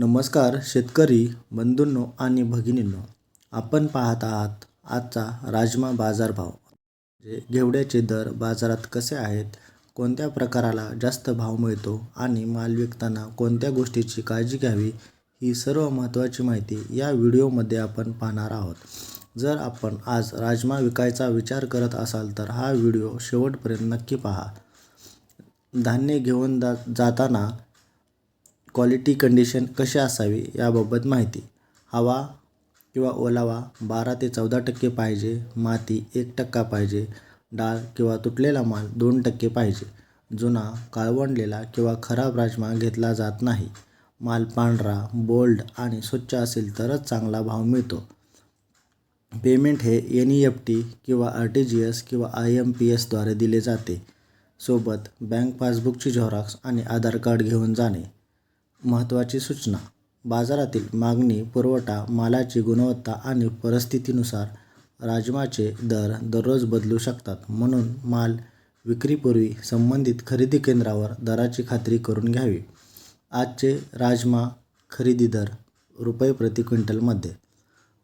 नमस्कार शेतकरी बंधूंनो आणि भगिनींनो. आपण पाहत आहात आजचा राजमा बाजारभाव म्हणजे घेवड्याचे दर बाजारात कसे आहेत कोणत्या प्रकाराला जास्त भाव मिळतो आणि माल विकताना कोणत्या गोष्टीची काळजी घ्यावी ही सर्व महत्त्वाची माहिती या व्हिडिओमध्ये आपण पाहणार आहोत. जर आपण आज राजमा विकायचा विचार करत असाल तर हा व्हिडिओ शेवटपर्यंत नक्की पहा. धान्य घेऊन जा जाताना क्वालिटी कंडिशन कशी असावी याबाबत माहिती. हवा किंवा ओलावा बारा ते चौदा टक्के पाहिजे माती एक टक्का पाहिजे डाळ किंवा तुटलेला माल दोन टक्के पाहिजे. जुना काळवंडलेला किंवा खराब राजमा घेतला जात नाही. माल पांढरा बोल्ड आणि स्वच्छ असेल तरच चांगला भाव मिळतो. पेमेंट हे एन ई एफ टी किंवा आर टी जी एस किंवा आय एम पी एसद्वारे दिले जाते. सोबत बँक पासबुकची झेरॉक्स आणि आधार कार्ड घेऊन जाणे. महत्त्वाची सूचना. बाजारातील मागणी पुरवठा मालाची गुणवत्ता आणि परिस्थितीनुसार राजमाचे दर दररोज बदलू शकतात म्हणून माल विक्रीपूर्वी संबंधित खरेदी केंद्रावर दराची खात्री करून घ्यावी. आजचे राजमा खरेदी दर रुपये प्रति क्विंटलमध्ये.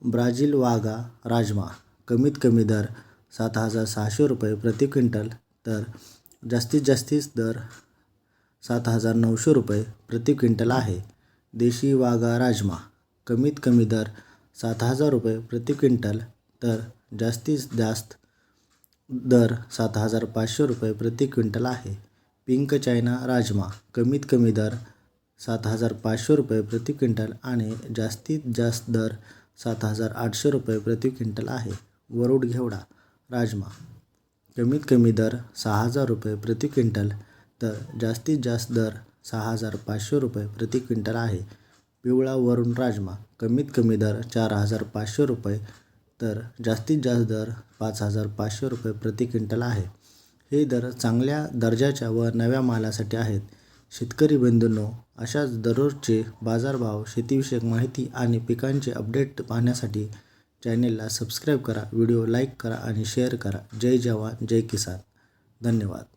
ब्राझील वागा राजमा कमीत कमी दर सात हजार सहाशे रुपये प्रति क्विंटल तर जास्तीत जास्तीत दर सात हजार नऊशे रुपये प्रति क्विंटल आहे. देशी वाघा राजमा कमीत कमी दर सात हजार रुपये प्रति क्विंटल तर जास्तीत जास्त दर सात हजार पाचशे रुपये प्रति क्विंटल आहे. पिंक चायना राजमा कमीत कमी दर सात हजार पाचशे रुपये प्रति क्विंटल आणि जास्तीत जास्त दर सात हजार आठशे रुपये प्रति क्विंटल आहे. वरुड घेवडा राजमा कमीत कमी दर सहा हजार रुपये प्रति क्विंटल तर जास्तीत जास्त दर सहा हजार पाचशे रुपये प्रति क्विंटल आहे. पिवळा वरुण राजमा कमीत कमी दर चार हजार पाचशे रुपये तर जास्तीत जास्त दर पाच हजार पाचशे रुपये प्रति क्विंटल आहे. हे दर चांगल्या दर्जाच्या व नव्या मालासाठी आहेत. शेतकरी बंधूंनो अशाच दररोजचे बाजारभाव शेतीविषयक माहिती आणि पिकांचे अपडेट पाहण्यासाठी चॅनेलला सबस्क्राईब करा व्हिडिओ लाईक करा आणि शेअर करा. जय जवान जय किसान. धन्यवाद.